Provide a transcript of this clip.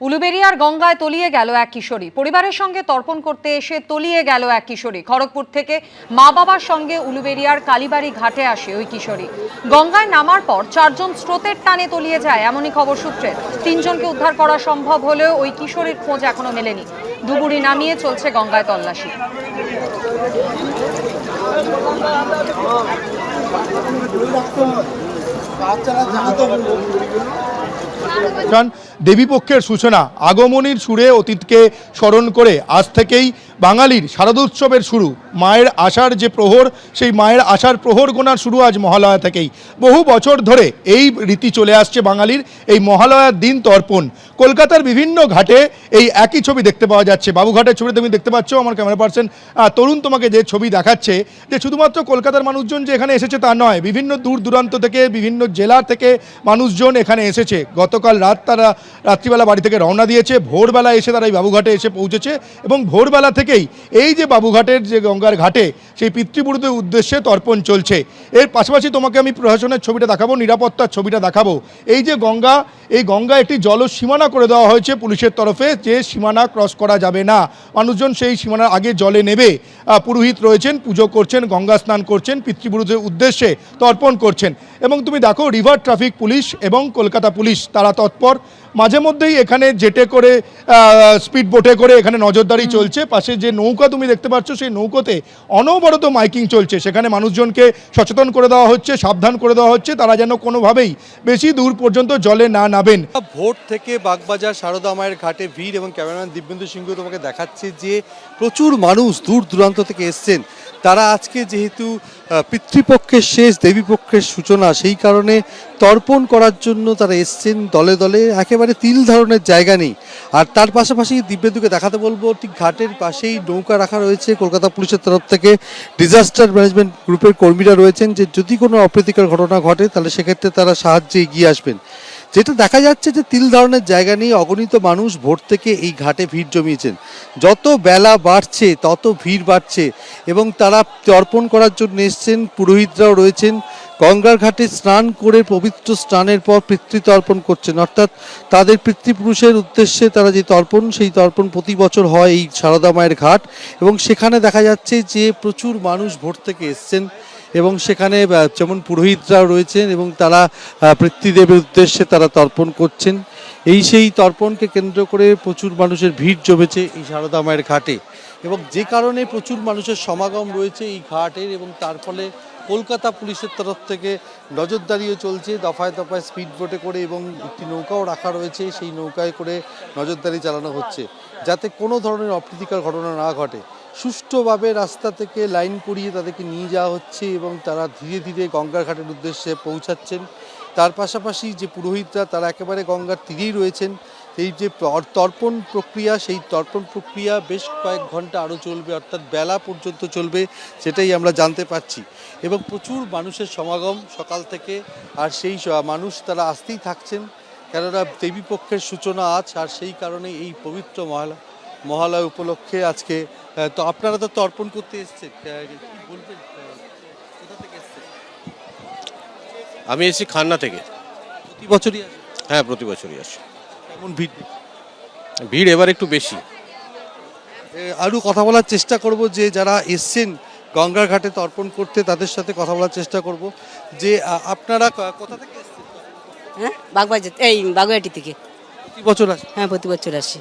উলুবেরিয়ার গঙ্গায় তলিয়ে গেল এক কিশোরী। পরিবারের সঙ্গে তর্পণ করতে এসে তলিয়ে গেল এক কিশোরী। খড়গপুর থেকে মা বাবার সঙ্গে উলুবেরিয়ার কালীবাড়ি ঘাটে আসে ওই কিশোরী। গঙ্গায় নামার পর চারজন স্রোতের টানে তলিয়ে যায়, এমনই খবর সূত্রে তিনজনকে উদ্ধার করা সম্ভব হলেও ওই কিশোরীর খোঁজ এখনও মেলেনি। ডুবুরি নামিয়ে চলছে গঙ্গায় তল্লাশি। অনুষ্ঠান দেবীপক্ষের সূচনা আগমনীর সুরে অতীতকে স্মরণ করে আজ থেকেই বাঙালির শারদোৎসবের শুরু। মায়ের আশার যে প্রহর, সেই মায়ের আশার প্রহর গোনার শুরু আজ মহালয়া থেকেই। বহু বছর ধরে এই রীতি চলে আসছে বাঙালির এই মহালয়ার দিন তর্পণ। কলকাতার বিভিন্ন ঘাটে এই একই ছবি দেখতে পাওয়া যাচ্ছে। বাবুঘাটের ছবিতে তুমি দেখতে পাচ্ছ, আমার ক্যামেরা পার্সন তরুণ তোমাকে যে ছবি দেখাচ্ছে, যে শুধুমাত্র কলকাতার মানুষজন যে এখানে এসেছে তা নয়, বিভিন্ন দূর দূরান্ত থেকে, বিভিন্ন জেলা থেকে মানুষজন এখানে এসেছে। গতকাল রাত তারা রাত্রিবেলা বাড়ি থেকে রওনা দিয়েছে। ভোরবেলা এসে তারা এই বাবুঘাটে এসে পৌঁছেছে এবং ভোরবেলা থেকেই এই যে বাবুঘাটের যে গঙ্গার ঘাটে সেই পিতৃপুরুষদের উদ্দেশ্যে তর্পণ চলছে। এর পাশাপাশি তোমাকে আমি প্রশাসনের ছবিটা দেখাবো, নিরাপত্তার ছবিটা দেখাবো। এই যে গঙ্গা, এই গঙ্গা একটি জল সীমানা করে দেওয়া হয়েছে পুলিশের তরফে, যে সীমানা ক্রস করা যাবে না। মানুষজন সেই সীমানার আগে জলে নেবে। পুরোহিত রয়েছেন, পুজো করছেন, গঙ্গা স্নান করছেন পিতৃপুরুষের উদ্দেশ্যে তর্পণ করছেন। এবং তুমি দেখো রিভার ট্রাফিক পুলিশ এবং কলকাতা পুলিশ তারা তৎপর। মাঝে মধ্যেই এখানে জেটে করে স্পিড বোটে করে এখানে নজরদারি চলছে। পাশে যে নৌকা তুমি দেখতে পাচ্ছ সেই নৌকোতে অনবরত মাইকিং চলছে। সেখানে মানুষজনকে সচেতন করে দেওয়া হচ্ছে সাবধান করে দেওয়া হচ্ছে। তারা যেন কোনোভাবেই বেশি দূর পর্যন্ত জলে না নাবেন ভোট থেকে বাগবাজার সারদা মায়ের ঘাটে ভিড় এবং ক্যামেরাম্যান দিব্যেন্দু সিংহ তোমাকে দেখাচ্ছে যে প্রচুর মানুষ দূর দূরান্ত থেকে এসছেন। তারা আজকে যেহেতু পিতৃপক্ষের শেষ দেবীপক্ষের সূচনা সেই কারণে তর্পণ করার জন্য তারা এসছেন দলে দলে। একেবারে তিল ধারণের জায়গা নেই। আর তার পাশাপাশি দিব্যেন্দুকে দেখাতে বলব, ঠিক ঘাটের পাশেই নৌকা রাখা রয়েছে কলকাতা পুলিশের তরফ থেকে। ডিজাস্টার ম্যানেজমেন্ট গ্রুপের কর্মীরা রয়েছেন যে, যদি কোনো অপ্রীতিকর ঘটনা ঘটে, তাহলে সেক্ষেত্রে তারা সাহায্যে এগিয়ে আসবেন। যেটা দেখা যাচ্ছে যে, তিল ধরনের জায়গা নিয়ে অগণিত মানুষ ভোর থেকে এই ঘাটে ভিড় জমিয়েছেন। যত বেলা বাড়ছে, তত ভিড় বাড়ছে। এবং তারা তর্পণ করার জন্য এসছেন। পুরোহিতরাও রয়েছেন। গঙ্গার ঘাটে স্নান করে পবিত্র স্নানের পর পিতৃতর্পণ করছেন। অর্থাৎ তাদের পিতৃপুরুষের উদ্দেশ্যে তারা যে তর্পণ, সেই তর্পণ প্রতি বছর হয় এই সারদা মায়ের ঘাট। এবং সেখানে দেখা যাচ্ছে যে প্রচুর মানুষ ভোর থেকে এসছেন এবং সেখানে যেমন পুরোহিতরাও রয়েছেন এবং তারা পিতৃদেবের উদ্দেশ্যে তারা তর্পণ করছেন। এই সেই তর্পণকে কেন্দ্র করে প্রচুর মানুষের ভিড় জমেছে এই সারদা মায়ের ঘাটে। এবং যে কারণে প্রচুর মানুষের সমাগম রয়েছে এই ঘাটের এবং তার ফলে কলকাতা পুলিশের তরফ থেকে নজরদারিও চলছে, দফায় দফায় স্পিড বোটে করে এবং একটি নৌকাও রাখা রয়েছে, সেই নৌকায় করে নজরদারি চালানো হচ্ছে। যাতে কোনো ধরনের অপ্রীতিকর ঘটনা না ঘটে। সুষ্ঠুভাবে রাস্তা থেকে লাইন করিয়ে তাদেরকে নিয়ে যাওয়া হচ্ছে এবং তারা ধীরে ধীরে গঙ্গার ঘাটের উদ্দেশ্যে পৌঁছাচ্ছেন। তার পাশাপাশি যে পুরোহিতরা, তারা একেবারে গঙ্গার তীরেই রয়েছেন। এই যে তর্পণ প্রক্রিয়া সেই তর্পণ প্রক্রিয়া বেশ কয়েক ঘণ্টা আরও চলবে অর্থাৎ বেলা পর্যন্ত চলবে সেটাই আমরা জানতে পারছি। এবং প্রচুর মানুষের সমাগম সকাল থেকে আর সেই মানুষ তারা আসতেই থাকছেন কেননা দেবীপক্ষের সূচনা আজ আর সেই কারণে এই পবিত্র মহালয়া মহালয়া উপলক্ষে আজকে তো আপনারা তো তর্পণ করতে এসছেন বলবেন আমি এসেছি খান্না থেকে। প্রতি বছরই? হ্যাঁ প্রতি বছরই আসি। কেমন ভিড়? ভিড় এবার একটু বেশি। আরও কথা বলার চেষ্টা করব যে যারা এসছেন গঙ্গার ঘাটে তর্পণ করতে তাদের সাথে কথা বলার চেষ্টা করব। যে আপনারা কোথা থেকে এসছেন? হ্যাঁ? বাগবাজার এই বাগুয়াটি থেকে। প্রতি বছর আসি হ্যাঁ প্রতি বছর আসি।